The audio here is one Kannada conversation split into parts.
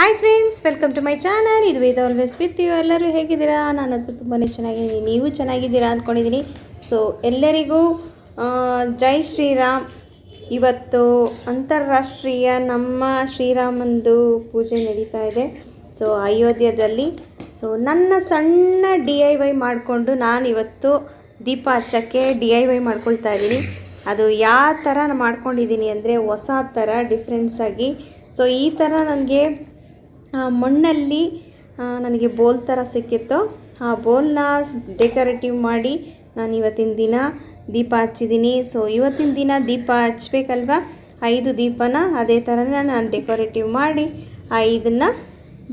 Hi friends, welcome to my channel. ಇದು ವೇದ ಆಲ್ವೇಸ್ ವಿತ್ ಯು. ಎಲ್ಲರೂ ಹೇಗಿದ್ದೀರಾ? ನಾನಂತೂ ತುಂಬಾ ಚೆನ್ನಾಗಿದ್ದೀನಿ ನೀವು ಚೆನ್ನಾಗಿದ್ದೀರಾ ಅಂದ್ಕೊಂಡಿದ್ದೀನಿ ಸೊ ಎಲ್ಲರಿಗೂ ಜೈ ಶ್ರೀರಾಮ್. ಇವತ್ತು ಅಂತಾರಾಷ್ಟ್ರೀಯ ನಮ್ಮ ಶ್ರೀರಾಮಂದು ಪೂಜೆ ನಡೀತಾ ಇದೆ. ಸೊ ಅಯೋಧ್ಯದಲ್ಲಿ. ಸೊ ನನ್ನ ಸಣ್ಣ ಡಿ ಐ ವೈ ಮಾಡಿಕೊಂಡು ನಾನು ಇವತ್ತು ದೀಪ ಹಚ್ಚಕ್ಕೆ ಡಿ ಐ ವೈ ಮಾಡ್ಕೊಳ್ತಾ ಇದ್ದೀನಿ ಅದು ಯಾವ ಥರ ನಾನು ಮಾಡ್ಕೊಂಡಿದ್ದೀನಿ ಅಂದರೆ ಹೊಸ ಥರ ಡಿಫ್ರೆನ್ಸಾಗಿ ಸೊ ಈ ಥರ ನನಗೆ ಮಣ್ಣಲ್ಲಿ ನನಗೆ ಬೋಲ್ ಥರ ಸಿಕ್ಕಿತ್ತು. ಆ ಬೋಲ್ನ ಡೆಕೋರೇಟಿವ್ ಮಾಡಿ ನಾನು ಇವತ್ತಿನ ದಿನ ದೀಪ ಹಚ್ಚಿದ್ದೀನಿ. ಸೊ ಇವತ್ತಿನ ದಿನ ದೀಪ ಹಚ್ಬೇಕಲ್ವ? ಐದು ದೀಪನ ಅದೇ ಥರನೇ ನಾನು ಡೆಕೋರೇಟಿವ್ ಮಾಡಿ ಐದನ್ನ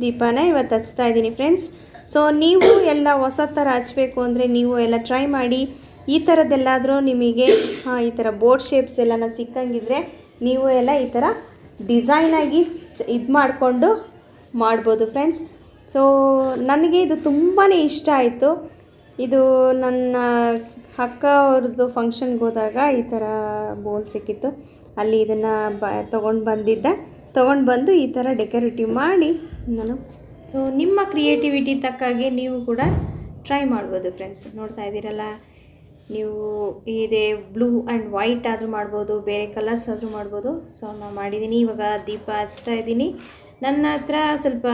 ದೀಪನ ಇವತ್ತು ಹಚ್ತಾ ಇದ್ದೀನಿ ಫ್ರೆಂಡ್ಸ್ ಸೊ ನೀವು ಎಲ್ಲ ಹೊಸ ಥರ ಹಚ್ಬೇಕು ಅಂದರೆ ನೀವು ಎಲ್ಲ ಟ್ರೈ ಮಾಡಿ. ಈ ಥರದ್ದೆಲ್ಲಾದರೂ ನಿಮಗೆ ಈ ಥರ ಬೋರ್ಡ್ ಶೇಪ್ಸ್ ಎಲ್ಲನ ಸಿಕ್ಕಂಗಿದ್ರೆ ನೀವು ಎಲ್ಲ ಈ ಥರ ಡಿಸೈನಾಗಿ ಇದು ಮಾಡಿಕೊಂಡು ಮಾಡ್ಬೋದು ಫ್ರೆಂಡ್ಸ್ ಸೊ ನನಗೆ ಇದು ತುಂಬಾ ಇಷ್ಟ ಆಯಿತು. ಇದು ನನ್ನ ಅಕ್ಕ ಅವ್ರದ್ದು ಫಂಕ್ಷನ್ಗೆ ಹೋದಾಗ ಈ ಥರ ಬೋಲ್ ಸಿಕ್ಕಿತ್ತು. ಅಲ್ಲಿ ಇದನ್ನು ಬ, ತೊಗೊಂಡು ಬಂದಿದ್ದೆ. ತೊಗೊಂಡು ಬಂದು ಈ ಥರ ಡೆಕೋರೇಟಿವ್ ಮಾಡಿ ನಾನು. ಸೊ ನಿಮ್ಮ ಕ್ರಿಯೇಟಿವಿಟಿ ತಕ್ಕಾಗೆ ನೀವು ಕೂಡ ಟ್ರೈ ಮಾಡ್ಬೋದು ಫ್ರೆಂಡ್ಸ್ ನೋಡ್ತಾ ಇದ್ದೀರಲ್ಲ? ನೀವು ಇದೇ ಬ್ಲೂ ಆ್ಯಂಡ್ ವೈಟ್ ಆದರೂ ಮಾಡ್ಬೋದು, ಬೇರೆ ಕಲರ್ಸ್ ಆದರೂ ಮಾಡ್ಬೋದು. ಸೊ ನಾನು ಮಾಡಿದ್ದೀನಿ ಇವಾಗ ದೀಪ ಹಚ್ತಾ ಇದ್ದೀನಿ. ನನ್ನ ಹತ್ರ ಸ್ವಲ್ಪ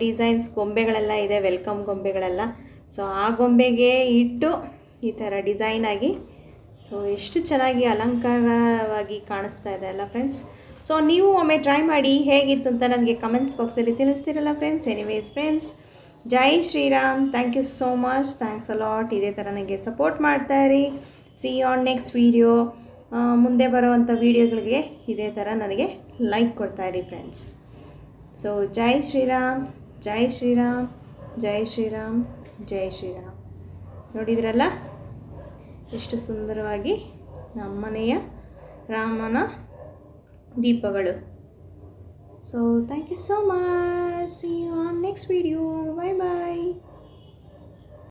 ಡಿಸೈನ್ಸ್ ಗೊಂಬೆಗಳೆಲ್ಲ ಇದೆ, ವೆಲ್ಕಮ್ ಗೊಂಬೆಗಳೆಲ್ಲ. ಸೊ ಆ ಗೊಂಬೆಗೆ ಇಟ್ಟು ಈ ಥರ ಡಿಸೈನ್ ಆಗಿ ಸೊ ಎಷ್ಟು ಚೆನ್ನಾಗಿ ಅಲಂಕಾರವಾಗಿ ಕಾಣಿಸ್ತಾ ಇದೆ ಅಲ್ಲ ಫ್ರೆಂಡ್ಸ್ ಸೊ ನೀವು ಒಮ್ಮೆ ಟ್ರೈ ಮಾಡಿ ಹೇಗಿತ್ತು ಅಂತ ನನಗೆ ಕಮೆಂಟ್ಸ್ ಬಾಕ್ಸಲ್ಲಿ ತಿಳಿಸ್ತೀರಲ್ಲ friends anyways friends Jai Shriram. Thank you so much thanks a lot ಇದೇ ಥರ ನನಗೆ ಸಪೋರ್ಟ್ ಮಾಡ್ತಾ ಇರಿ. ಸಿ ಆನ್ ನೆಕ್ಸ್ಟ್ ವೀಡಿಯೋ ಮುಂದೆ ಬರುವಂಥ ವೀಡಿಯೋಗಳಿಗೆ ಇದೇ ಥರ ನನಗೆ ಲೈಕ್ ಕೊಡ್ತಾಯಿರಿ ಫ್ರೆಂಡ್ಸ್ ಸೊ ಜೈ ಶ್ರೀರಾಮ್ ಜೈ ಶ್ರೀರಾಮ್ ಜೈ ಶ್ರೀರಾಮ್ ಜೈ ಶ್ರೀರಾಮ್ ನೋಡಿದ್ರಲ್ಲ? ಎಷ್ಟು ಸುಂದರವಾಗಿ ನಮ್ಮನೆಯ ರಾಮನ ದೀಪಗಳು. So thank you so much see you on next video bye bye